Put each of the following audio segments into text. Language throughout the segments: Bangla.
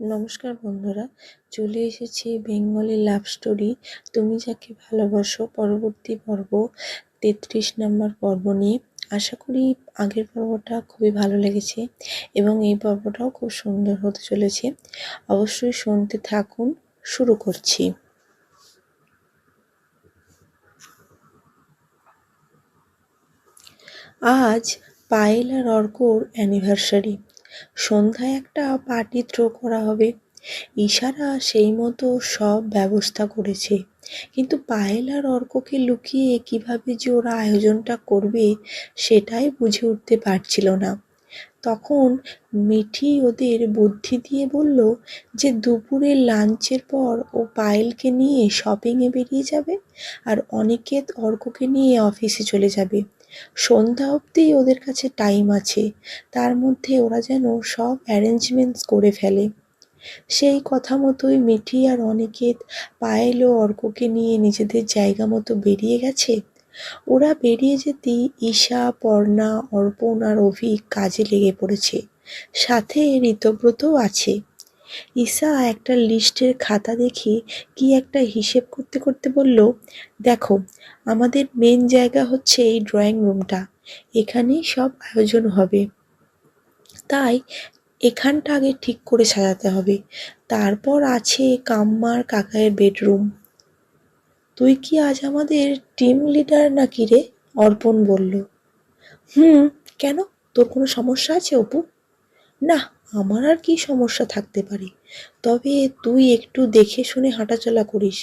নমস্কার বন্ধুরা, চলে এসেছি বেঙ্গলি লাভ স্টোরি। তুমি যাকে ভালোবাসো, পরবর্তী পর্ব, তেত্রিশ নম্বর পর্ব নিয়ে। আশা করি আগের পর্বটা খুবই ভালো লেগেছে এবং এই পর্বটাও খুব সুন্দর হতে চলেছে। অবশ্যই শুনতে থাকুন, শুরু করছি। আজ পায়েল আর অর্কর অ্যানিভার্সারি সন্ধ্যায় একটা পার্টি থ্রো করা হবে। ইশারা সেই মতো সব ব্যবস্থা করেছে। কিন্তু পায়েল আর অর্ককে লুকিয়ে কীভাবে যে ওরা আয়োজনটা করবে, সেটাই বুঝে উঠতে পারছিল না। তখন মিঠি ওদের বুদ্ধি দিয়ে বলল যে, দুপুরে লাঞ্চের পর ও পায়েলকে নিয়ে শপিংয়ে বেরিয়ে যাবে আর অনিকেত অর্ককে নিয়ে অফিসে চলে যাবে। সন্ধ্যা অবধি ওদের কাছে টাইম আছে। তার মধ্যে ওরা যেন সব অ্যারেঞ্জমেন্টস করে ফেলে। সেই কথা মতোই মিঠি আর অনিকেত পায়েল ও অর্ককে নিয়ে নিজেদের জায়গা মতো বেরিয়ে গেছে। ওরা বেরিয়ে যেতেই ঈশা, পর্ণা, অর্পণ আর অভিক কাজে লেগে পড়েছে। সাথে ঋতব্রতও আছে। ঈশা একটা লিস্টের খাতা দেখে কি একটা হিসেব করতে করতে বলল, দেখো, আমাদের মেন জায়গা হচ্ছে এই ড্রয়িং রুমটা এখানেই সব আয়োজন হবে। তাই এখানটা আগে ঠিক করে সাজাতে হবে। তারপর আছে কাম্মার কাকায়ের বেডরুম তুই কি আজ আমাদের টিম লিডার নাকি রে? অর্পণ বলল। হুম, কেন? তোর কোনো সমস্যা আছে অপু? না আমার আর কি সমস্যা থাকতে পারে? তবে তুই একটু দেখে শুনে হাঁটাচলা করিস।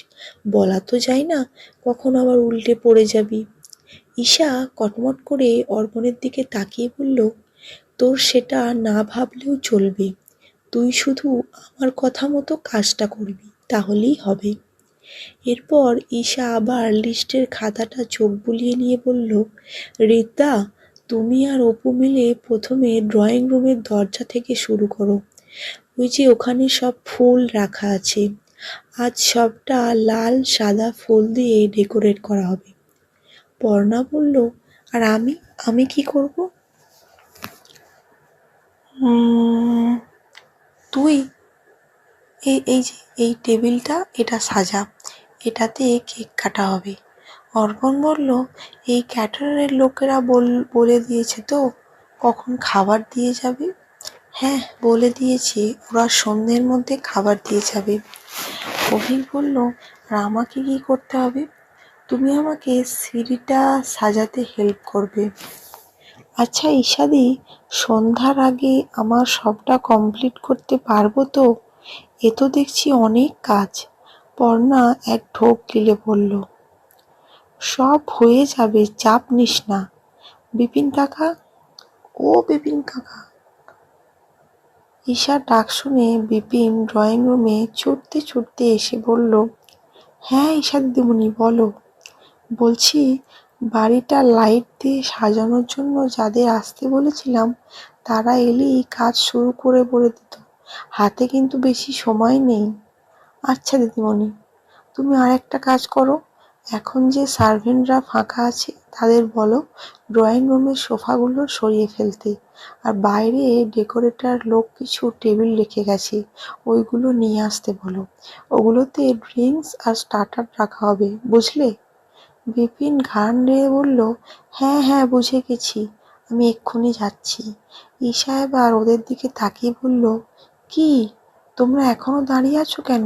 বলা তো যায় না কখন আবার উল্টে পড়ে যাবি। ঈশা কটমট করে অর্পণের দিকে তাকিয়ে বলল, তোর সেটা না ভাবলেও চলবে। তুই শুধু আমার কথা মতো কাজটা করবি, তাহলেই হবে। এরপর ঈশা আবার লিস্টের খাতাটা চোখ বুলিয়ে নিয়ে বলল রিতা তুমি আর অপু মিলে প্রথমে ড্রয়িং রুমের দরজা থেকে শুরু করো। ওই যে ওখানে সব ফুল রাখা আছে। আজ সবটা লাল, সাদা ফুল দিয়ে ডেকোরেট করা হবে। পর্ণা বলল, আর আমি? আমি কি করব? তুই এই এই যে, এই টেবিলটা, এটা সাজা। এটাতে কেক কাটা হবে। অর্পণ বলল, এই ক্যাটারের লোকেরা বল দিয়েছে তো, কখন খাবার দিয়ে যাবে? হ্যাঁ বলে দিয়েছে, ওরা সন্ধ্যের মধ্যে খাবার দিয়ে যাবে। অভিক বলল, আর আমাকে কি করতে হবে? তুমি আমাকে সিঁড়িটা সাজাতে হেল্প করবে। আচ্ছা ঈশাদি, সন্ধ্যার আগে আমার সবটা কমপ্লিট করতে পারব তো? এ তো দেখছি অনেক কাজ। পর্ণা এক ঢোক গিলে বলল সব হয়ে যাবে, চাপ নিস না। বিপিন কাকা? ও বিপিন কাকা। ঈশার ডাক শুনে বিপিন ড্রয়িং রুমে ছুটতে ছুটতে এসে বলল হ্যাঁ ঈশা দিদিমণি, বলো। বলছি, বাড়িটা লাইট দিয়ে সাজানোর জন্য যাদের আসতে বলেছিলাম, তারা এলেই কাজ শুরু করে বলে দিত। হাতে কিন্তু বেশি সময় নেই। আচ্ছা দিদিমণি, তুমি আর একটা কাজ করো। এখন যে সার্ভেন্টরা ফাঁকা আছে, তাদের বলো, ড্রয়িং রুমের সোফাগুলো সরিয়ে ফেলতে। আর বাইরে ডেকোরেটর লোক কিছু টেবিল রেখে গেছে, ওইগুলো নিয়ে আসতে বলো। ওগুলোতে ড্রিঙ্কস আর স্টার্টার রাখা হবে, বুঝলে? বিপিন ঘাড় নেড়ে বলল হ্যাঁ হ্যাঁ বুঝে গেছি, আমি এক্ষুনি যাচ্ছি। ঈশা এবার ওদের দিকে তাকিয়ে বলল, কি, তোমরা এখনও দাঁড়িয়ে আছো কেন?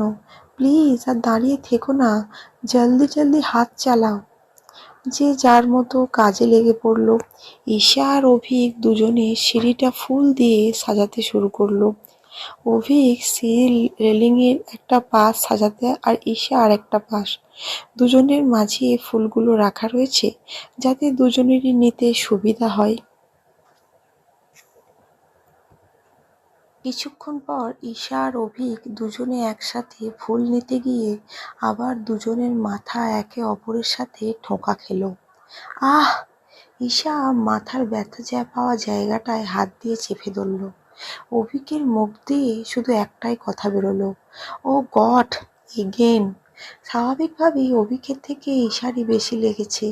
প্লিজ আর দাঁড়িয়ে থেকো না। জলদি জলদি হাত চালাও। যে যার মতো কাজে লেগে পড়ল। ঈশা আর অভিক দুজনে সিঁড়িটা ফুল দিয়ে সাজাতে শুরু করল। অভিক সিঁড়ি রেলিংয়ের একটা পাশ সাজাতে আর ঈশা আর একটা পাশ। দুজনের মাঝে ফুলগুলো রাখা রয়েছে যাতে দুজনেরই নিতে সুবিধা হয়। কিছুক্ষণ পর ঈশা আর অভিক দুজনে একসাথে ফুল নিতে গিয়ে আবার দুজনের মাথা একে অপরের সাথে ঠোকা খেলো। আহ! ঈশা মাথার ব্যথা যা পাওয়া জায়গাটায় হাত দিয়ে চেপে ধরল। অভিকের মুখ দিয়ে শুধু একটাই কথা বেরোলো, ও গড এগেন স্বাভাবিকভাবেই অভিকের থেকে ঈশারই বেশি লেগেছে।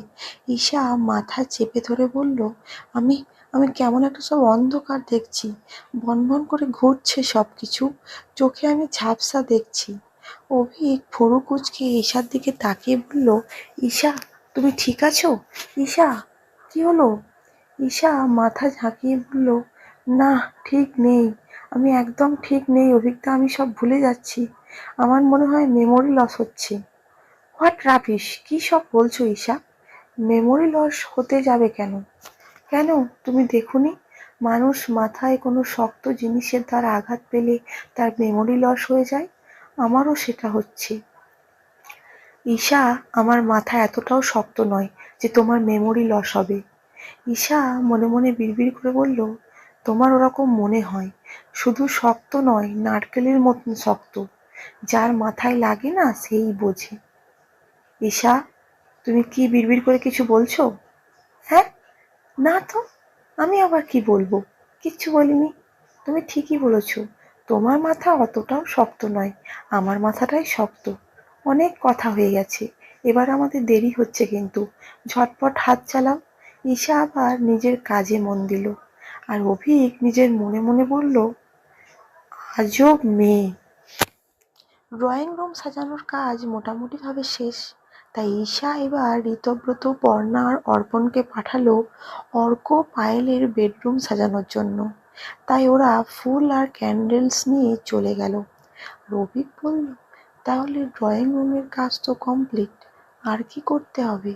ঈশা মাথা চেপে ধরে বলল, আমি আমি কেমন একটা সব অন্ধকার দেখছি। বনবন করে ঘুরছে সব কিছু চোখে আমি ঝাপসা দেখছি। অভিক ভুরু কুচকে ঈশার দিকে তাকিয়ে বলল, ঈশা, তুমি ঠিক আছো? ঈশা, কি হলো? ঈশা মাথা ঝাঁকিয়ে বলল, না, ঠিক নেই। আমি একদম ঠিক নেই অভিজ্ঞতা আমি সব ভুলে যাচ্ছি। আমার মনে হয় মেমোরি লস হচ্ছে। হোয়াট রাবিশ কী সব বলছো, ঈশা? মেমোরি লস হতে যাবে কেন? কেন? তুমি দেখুনি? মানুষ মাথায় কোনো শক্ত জিনিসের দ্বারা আঘাত পেলে তার মেমোরি লস হয়ে যায়? আমারও সেটা হচ্ছে। ঈশা, আমার মাথা এতটাও শক্ত নয় যে তোমার মেমোরি লস হবে। ঈশা মনে মনে বিড়বিড় করে বলল, তোমার ওরকম মনে হয়। শুধু শক্ত নয়, নারকেলের মতন শক্ত। যার মাথায় লাগে না, সেই বোঝে। ঈশা, তুমি কি বিড়বিড় করে কিছু বলছো? হ্যাঁ? না তো, আমি আবার কি বলব? কিচ্ছু বলিনি। তুমি ঠিকই বলেছ, তোমার মাথা অতটাও শক্ত নয়, আমার মাথাটাই শক্ত। অনেক কথা হয়ে গেছে, এবার আমাদের দেরি হচ্ছে কিন্তু। ঝটপট হাত চালাও। ঈশা আবার নিজের কাজে মন দিল। আর অভিক নিজের মনে মনে বলল, আজব মেয়ে। ড্রয়িং রুম সাজানোর কাজ মোটামুটিভাবে শেষ। তাই ঈশা এবার ঋতব্রত, পর্ণা অর্পণকে পাঠালো অর্ক পায়েলের বেডরুম সাজানোর জন্য। তাই ওরা ফুল আর ক্যান্ডেলস নিয়ে চলে গেল। রবিক বলল, তাহলে ড্রয়িং রুমের কাজ তো কমপ্লিট আর কি করতে হবে?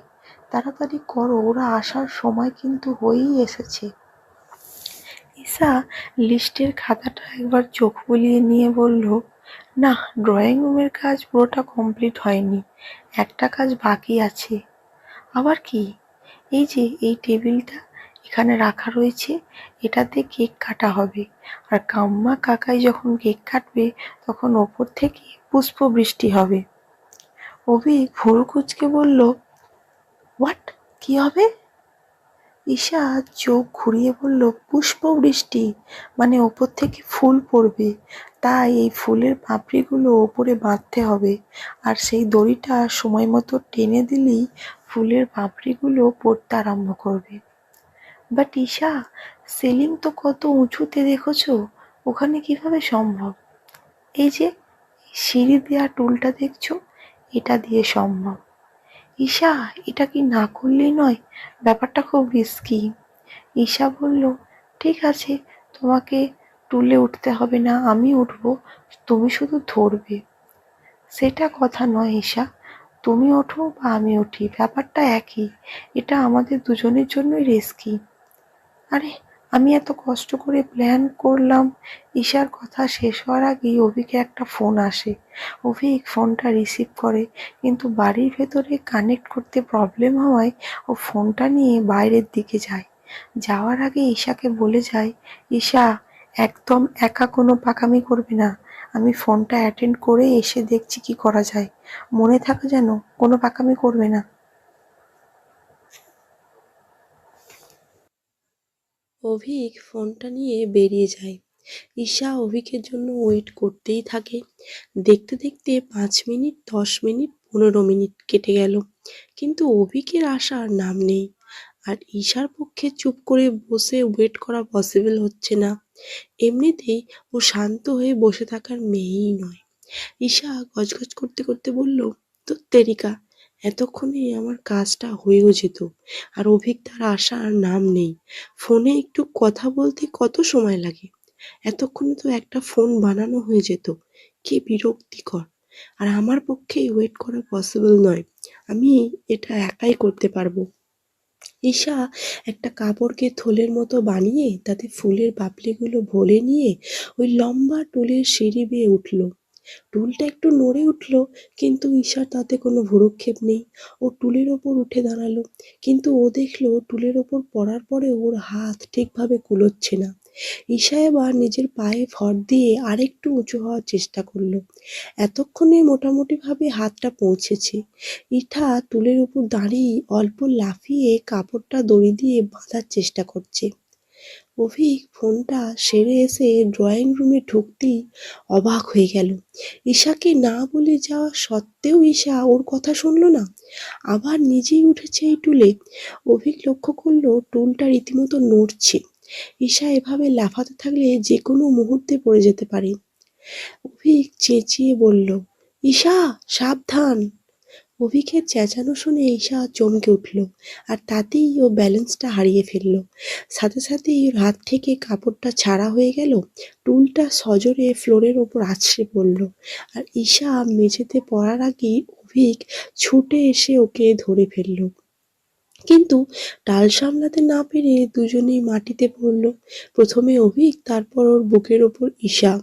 তাড়াতাড়ি করো, ওরা আসার সময় কিন্তু হয়েই এসেছে। ঈশা লিস্টের খাতাটা একবার চোখ বুলিয়ে নিয়ে বলল, না ড্রয়িং রুমের কাজ পুরোটা কমপ্লিট হয়নি। একটা কাজ বাকি আছে। আবার কি? এই যে এই টেবিলটা এখানে রাখা রয়েছে, এটাতে কেক কাটা হবে। আর কাম্মা কাকাই যখন কেক কাটবে, তখন ওপর থেকে পুষ্প বৃষ্টি হবে। অভি ভুরু কুচকে বলল, হোয়াট? কি হবে? ঈশা চোখ ঘুরিয়ে বলল পুষ্প বৃষ্টি মানে ওপর থেকে ফুল পড়বে। তাই এই ফুলের পাপড়িগুলো ওপরে বাঁধতে হবে। আর সেই দড়িটা সময় মতো টেনে দিলেই ফুলের পাপড়িগুলো পড়তে আরম্ভ করবে। বাট ঈশা সিলিং তো কত উঁচুতে দেখেছ, ওখানে কীভাবে সম্ভব? এই যে, সিঁড়ি দেওয়া টুলটা দেখছ, এটা দিয়ে সম্ভব। ঈশা, এটা কি না করলেই নয়? ব্যাপারটা খুব রিস্কি ঈশা বলল, ঠিক আছে, তোমাকে টুলে উঠতে হবে না, আমি উঠবো, তুমি শুধু ধরবে। সেটা কথা নয় ঈশা, তুমি ওঠো বা আমি উঠি, ব্যাপারটা একই, এটা আমাদের দুজনের জন্যই রিস্কি আরে আমি এত কষ্ট করে প্ল্যান করলাম। ঈশার কথা শেষ হওয়ার আগেই অভিকে একটা ফোন আসে। অভিক ফোনটা রিসিভ করে, কিন্তু বাড়ির ভেতরে কানেক্ট করতে প্রবলেম হওয়ায় ও ফোনটা নিয়ে বাইরের দিকে যায়। যাওয়ার আগে ঈশাকে বলে যায়, ঈশা, একদম একা কোনো পাকামি করবে না। আমি ফোনটা অ্যাটেন্ড করে এসে দেখছি কি করা যায়। মনে থাকে যেন, কোনো পাকামি করবে না। অভিক ফোনটা নিয়ে বেরিয়ে যায়। ঈশা অভিকের জন্য ওয়েট করতেই থাকে। দেখতে দেখতে পাঁচ মিনিট, দশ মিনিট, পনেরো মিনিট কেটে গেল। কিন্তু অভিকের আসার নাম নেই। আর ঈশার পক্ষে চুপ করে বসে ওয়েট করা পসিবল হচ্ছে না। এমনিতেই ও শান্ত হয়ে বসে থাকার মেয়েই নয়। ঈশা গজগজ করতে করতে বলল তো তেরিকা এতক্ষণে আমার কাজটা হয়েও যেত। আর অভিক তার আসার নাম নেই। ফোনে একটু কথা বলতে কত সময় লাগে? এতক্ষণে তো একটা ফোন বানানো হয়ে যেত। কি বিরক্তিকর। আর আমার পক্ষে ওয়েট করা পসিবল নয়। আমি এটা একাই করতে পারব। ঈশা একটা কাপড়কে থলের মতো বানিয়ে তাতে ফুলের পাপড়িগুলো ভরে নিয়ে ওই লম্বা টুলের সিঁড়ি বেয়ে উঠল। টুলটা একটু নড়ে উঠল, কিন্তু ঈশার তাতে কোনো ভুরক্ষেপ নেই। ও টুলের ওপর উঠে দাঁড়াল, কিন্তু ও দেখল টুলের ওপর পড়ার পরে ওর হাত ঠিকভাবে কুলোচ্ছে না। ঈশা এবার নিজের পায়ে ভর দিয়ে আরেকটু উঁচু হওয়ার চেষ্টা করল। এতক্ষণে মোটামুটিভাবে হাতটা পৌঁছেছে। ইঠা টুলের উপর দাঁড়িয়ে অল্প লাফিয়ে কাপড়টা দড়ি দিয়ে বাঁধার চেষ্টা করছে। অভিক ফোনটা সেরে এসে ড্রয়িং রুমে ঢুকতেই অবাক হয়ে গেল। ঈশাকে না বলে যাওয়া সত্ত্বেও ঈশা ওর কথা শুনলো না। আবার নিজেই উঠেছে এই টুলে। অভিক লক্ষ্য করল টুলটা রীতিমতো নড়ছে। ঈশা এভাবে লাফাতে থাকলে যে কোনো মুহূর্তে পড়ে যেতে পারে। অভিক চেঁচিয়ে বলল, ঈশা, সাবধান। অভিকের চেঁচানো শুনে ঈশা চমকে উঠল আর তাতেই ও ব্যালেন্সটা হারিয়ে ফেলল। সাথে সাথেই ওর হাত থেকে কাপড়টা ছাড়া হয়ে গেল, টুলটা সজোরে ফ্লোরের ওপর আছড়ে পড়ল আর ঈশা মেঝেতে পড়ার আগেই অভিক ছুটে এসে ওকে ধরে ফেলল। কিন্তু টাল সামলাতে না পেরে দুজনেই মাটিতে পড়ল। প্রথমে অভিক, তারপর ওর বুকের ওপর ঈশা।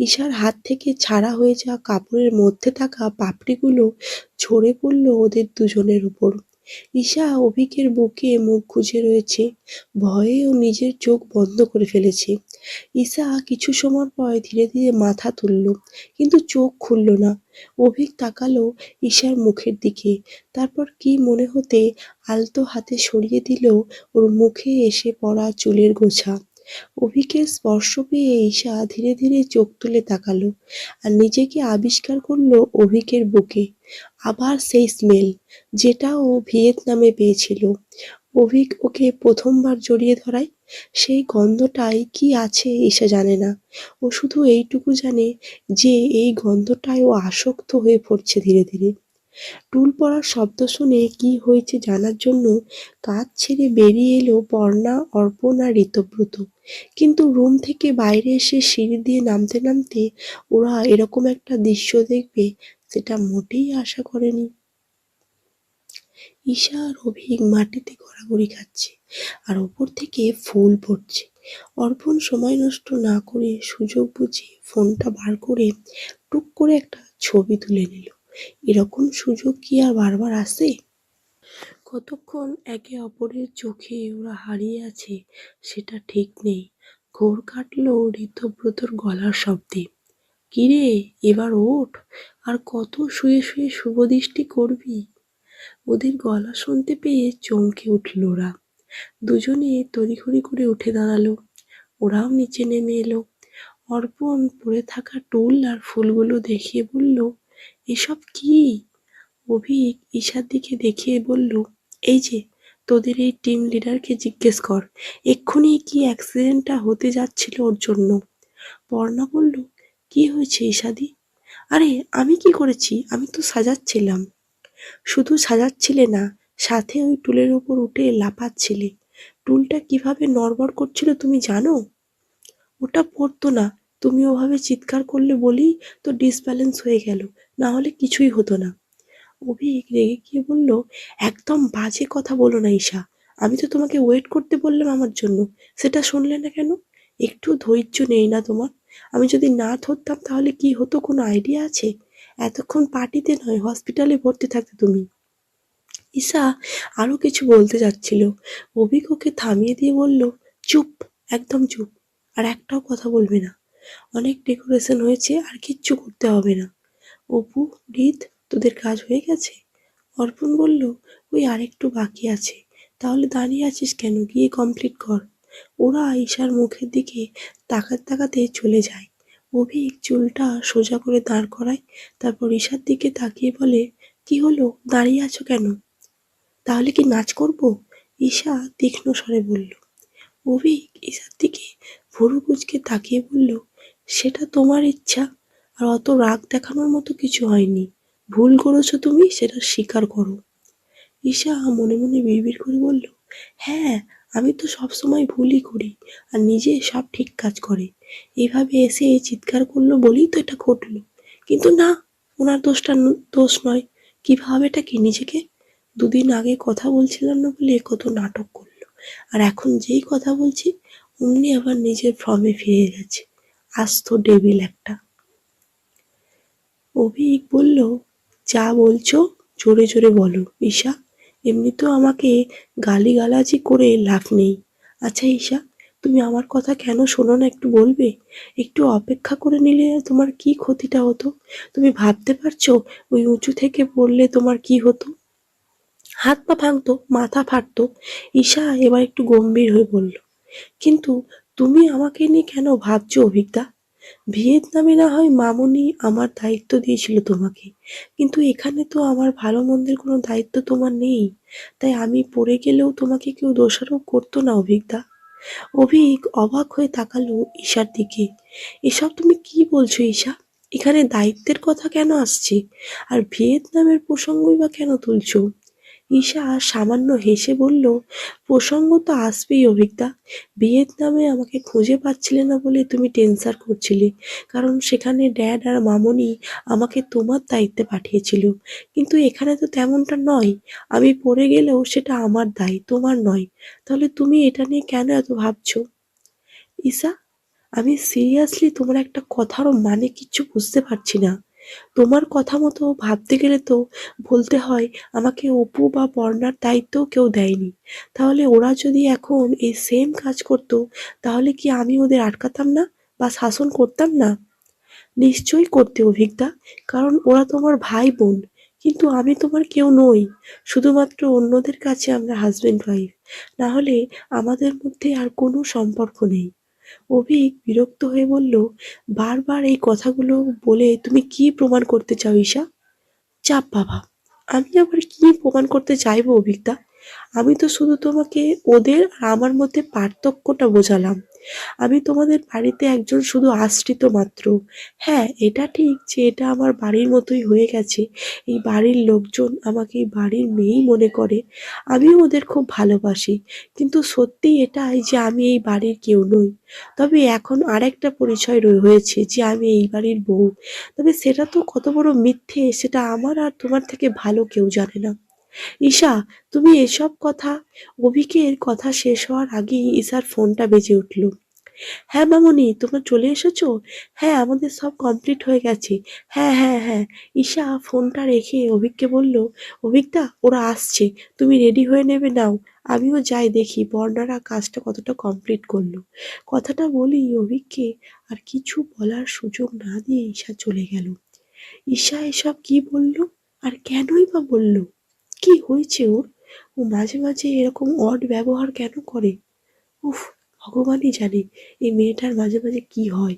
ঈশার হাত থেকে ছাড়া হয়ে যাওয়া কাপড়ের মধ্যে থাকা পাপড়িগুলো ঝরে পড়ল ওদের দুজনের উপর। ঈশা অভিকের বুকে মুখ খুঁজে রয়েছে। ভয়ে ও নিজের চোখ বন্ধ করে ফেলেছে। ঈশা কিছু সময় পর ধীরে ধীরে মাথা তুলল, কিন্তু চোখ খুলল না। অভিক তাকালো ঈশার মুখের দিকে। তারপর কি মনে হতে আলতো হাতে সরিয়ে দিল ওর মুখে এসে পড়া চুলের গোছা। অভিকের স্পর্শ পেয়ে ঈশা ধীরে ধীরে চোখ তুলে তাকালো আর নিজেকে আবিষ্কার করল অভিকের বুকে। আবার সেই স্মেল, যেটা ও ভিয়েতনামে পেয়েছিল। অভিক ওকে প্রথমবার জড়িয়ে ধরায়, সেই গন্ধটাই কি আছে ঈশা জানে না। ও শুধু এইটুকু জানে যে এই গন্ধটায় ও আসক্ত হয়ে পড়ছে ধীরে ধীরে। টুল পড়ার শব্দ শুনে কি হয়েছে জানার জন্য কাজ ছেড়ে বেরিয়ে এলো পর্ণা, অর্পণ আর ঋতব্রত। কিন্তু রুম থেকে বাইরে এসে সিঁড়ি দিয়ে নামতে নামতে ওরা এরকম একটা দৃশ্য দেখবে সেটা মোটেই আশা করেনি। ঈশা আর অভিক মাটিতে গড়াগড়ি খাচ্ছে আর ওপর থেকে ফুল পড়ছে অর্পণ সময় নষ্ট না করে সুযোগ বুঝে ফোনটা বার করে টুক করে একটা ছবি তুলে নিল। এরকম সুযোগ কি আর বারবার আসে? কতক্ষণ একে অপরের চোখে ওরা হারিয়ে আছে, সেটা ঠিক নেই। ঘোর কাটলো ঋতব্রতর গলার শব্দে। কিরে, এবার ওঠ! আর কত শুয়ে শুয়ে শুভদৃষ্টি করবি? ওদের গলা শুনতে পেয়ে চমকে উঠল ওরা। দুজনে তড়িঘড়ি করে উঠে দাঁড়াল। ওরাও নিচে নেমে এলো। অর্পণ পড়ে থাকা টুল আর ফুলগুলো দেখিয়ে বলল এসব কি? অভিক ঈশার দিকে দেখিয়ে বলল, এই যে, তোদের এই টিম লিডারকে জিজ্ঞেস কর, এক্ষুনি কি অ্যাক্সিডেন্টটা হতে যাচ্ছিল ওর জন্য? পর্ণা বলল, কি হয়েছে ঈশাদি? আরে, আমি কি করেছি? আমি তো সাজাচ্ছিলাম। শুধু সাজাচ্ছিলে না, সাথে ওই টুলের ওপর উঠে লাফাচ্ছিলে। টুলটা কীভাবে নড়বড় করছিল তুমি জানো? ওটা পড়তো না তুমি ওভাবে চিৎকার করলে বলেই তো ডিসব্যালেন্স হয়ে গেল, না হলে কিছুই হতো না। অভিক রেগে গিয়ে বলল, একদম বাজে কথা বলো না ঈশা, আমি তো তোমাকে ওয়েট করতে বললাম আমার জন্য, সেটা শুনলে না কেন? একটু ধৈর্য নেই না তোমার? আমি যদি না ধরতাম তাহলে কি হতো, কোনো আইডিয়া আছে? এতক্ষণ পার্টিতে নয় হসপিটালে ভর্তি থাকতে তুমি। ঈশা আরও কিছু বলতে যাচ্ছিল। অভিক ওকে থামিয়ে দিয়ে বলল, চুপ, একদম চুপ, আর একটাও কথা বলবে না। অনেক ডেকোরেশন হয়েছে, আর কিচ্ছু করতে হবে না। অপু রিত তোদের কাজ হয়ে গেছে? অর্পণ বলল, ওই আরেকটু বাকি আছে। তাহলে দাঁড়িয়ে আছিস কেন? গিয়ে কমপ্লিট কর। ওরা ঈশার মুখের দিকে তাকাতে তাকাতে চলে যায়। অভিক চুলটা সোজা করে দাঁড় করায়, তারপর ঈশার দিকে তাকিয়ে বলে, কি হলো? দাঁড়িয়ে আছো কেন? তাহলে কি নাচ করব? ঈশা তীক্ষ্ণ স্বরে বলল। অভিক ঈশার দিকে ভুরু কুচকে তাকিয়ে বলল সেটা তোমার ইচ্ছা। আর অত রাগ দেখানোর মতো কিছু হয়নি। ভুল করেছ তুমি, সেটা স্বীকার করো। ঈশা মনে মনে বিড়বিড় করে বলল হ্যাঁ আমি তো সব সময় ভুলই করি আর নিজে সব ঠিক কাজ করে। এভাবে এসে চিৎকার করল বলেই তো এটা ঘটলো। কিন্তু না, ওনার দোষটা দোষ নয়। কীভাবে এটা কি নিজেকে? দুদিন আগে কথা বলছিলাম না বলে কত নাটক করল। আর এখন যেই কথা বলছি, অমনি আবার নিজের ফর্মে ফিরে গেছে আস্ত ডেবিল একটা। অভিক বলল, যা বলছো, জোরে জোরে বলো, ঈশা। এমনিতেও আমাকে গালিগালাজি করে লাভ নেই। আচ্ছা ঈশা, তুমি আমার কথা কেন শোনো না একটু বলবে? একটু অপেক্ষা করে নিলে তোমার কি ক্ষতিটা হতো? তুমি ভাবতে পারছ ওই উঁচু থেকে পড়লে তোমার কি হতো? হাত পা ভাঙতো, মাথা ফাটতো। ঈশা এবার একটু গম্ভীর হয়ে বলল, কিন্তু তুমি আমাকে নিয়ে কেন ভাবছ, অভিজ্ঞা? ভিয়েতনামে না হয় মামুনি আমার দায়িত্ব দিয়েছিল তোমাকে। কিন্তু এখানে তো আমার ভালো মন্দের কোনো দায়িত্ব তোমার নেই। তাই আমি পড়ে গেলেও তোমাকে কেউ দোষারোপ করতো না, অভিজ্ঞা। অভিক অবাক হয়ে তাকালো ঈশার দিকে। এসব তুমি কি বলছো ঈশা? এখানে দায়িত্বের কথা কেন আসছে? আর ভিয়েতনামের প্রসঙ্গই বা কেন তুলছো? ঈশা সামান্য হেসে বলল প্রসঙ্গ তো আসবেই অভিজ্ঞতা ভিয়েতনামে আমাকে খুঁজে পাচ্ছিলে না বলে তুমি টেনসার করছিলে। কারণ সেখানে ড্যাড আর মামনি আমাকে তোমার দায়িত্বে পাঠিয়েছিল। কিন্তু এখানে তো তেমনটা নয়। আমি পড়ে গেলেও সেটা আমার দায়, তোমার নয়। তাহলে তুমি এটা নিয়ে কেন এত ভাবছ? ঈশা, আমি সিরিয়াসলি তোমার একটা কথারও মানে কিচ্ছু বুঝতে পারছি না। তোমার কথা মতো ভাবতে গেলে তো বলতে হয়, আমাকে অপু বা বর্ণার দায়িত্বও কেউ দেয়নি। তাহলে ওরা যদি এখন এই সেম কাজ করতো, তাহলে কি আমি ওদের আটকাতাম না বা শাসন করতাম না? নিশ্চয়ই করতে অভিজ্ঞতা কারণ ওরা তোমার ভাই বোন কিন্তু আমি তোমার কেউ নই, শুধুমাত্র অন্যদের কাছে আমরা হাজবেন্ড ওয়াইফ না হলে আমাদের মধ্যে আর কোনো সম্পর্ক নেই। অভিক বিরক্ত হয়ে বলল, বারবার এই কথাগুলো বলে তুমি কি প্রমাণ করতে চাও ঈশা? চাপ বাবা, আমি আবার কি প্রমাণ করতে চাইব অভিজ্ঞতা আমি তো শুধু তোমাকে ওদের আর আমার মধ্যে পার্থক্যটা বোঝালাম। আমি তোমাদের বাড়িতে একজন শুধু আশ্রিত মাত্র। হ্যাঁ এটা ঠিক যে এটা আমার বাড়ির মতোই হয়ে গেছে। এই বাড়ির লোকজন আমাকে এই বাড়ির মেয়েই মনে করে। আমিও ওদের খুব ভালোবাসি। কিন্তু সত্যি এটাই যে আমি এই বাড়ির কেউ নই। তবে এখন আরেকটা পরিচয় রয়ে হয়েছে যে আমি এই বাড়ির বউ। তবে সেটা তো কত বড় মিথ্যে, সেটা আমার আর তোমার থেকে ভালো কেউ জানে না। ঈশা, তুমি এসব কথা, অভিকের কথা শেষ হওয়ার আগেই ঈশার ফোনটা বেজে উঠল। হ্যাঁ মামনি, তোমরা চলে এসেছ? হ্যাঁ আমাদের সব কমপ্লিট হয়ে গেছে। হ্যাঁ হ্যাঁ হ্যাঁ। ঈশা ফোনটা রেখে অভিককে বলল, অভিকদা, ওরা আসছে। তুমি রেডি হয়ে নেবে নাও। আমিও যাই দেখি, বর্ণারা কাজটা কতটা কমপ্লিট করল। কথাটা বলি অভিককে আর কিছু বলার সুযোগ না দিয়ে ঈশা চলে গেল। ঈশা এসব কি বলল? আর কেনই বা বলল? কি হয়েছে ওর? ও মাঝে মাঝে এরকম অড ব্যবহার কেন করে? উফ, ভগবানই জানে এই মেয়েটার মাঝে মাঝে কি হয়।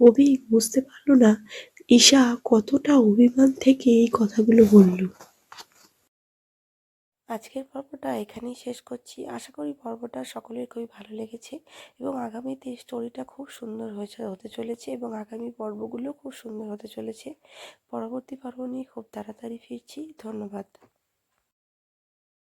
অভি বুঝতে পারল না ঈশা কতটা অভিমান থেকে এই কথাগুলো বলল। আজকের পর্বটা এখানেই শেষ করছি। আশা করি পর্বটা সকলের খুবই ভালো লেগেছে এবং আগামীতে স্টোরিটা খুব সুন্দর হয়েছে, হতে চলেছে এবং আগামী পর্বগুলো খুব সুন্দর হতে চলেছে। পরবর্তী পর্ব নিয়ে খুব তাড়াতাড়ি ফিরছি। ধন্যবাদ।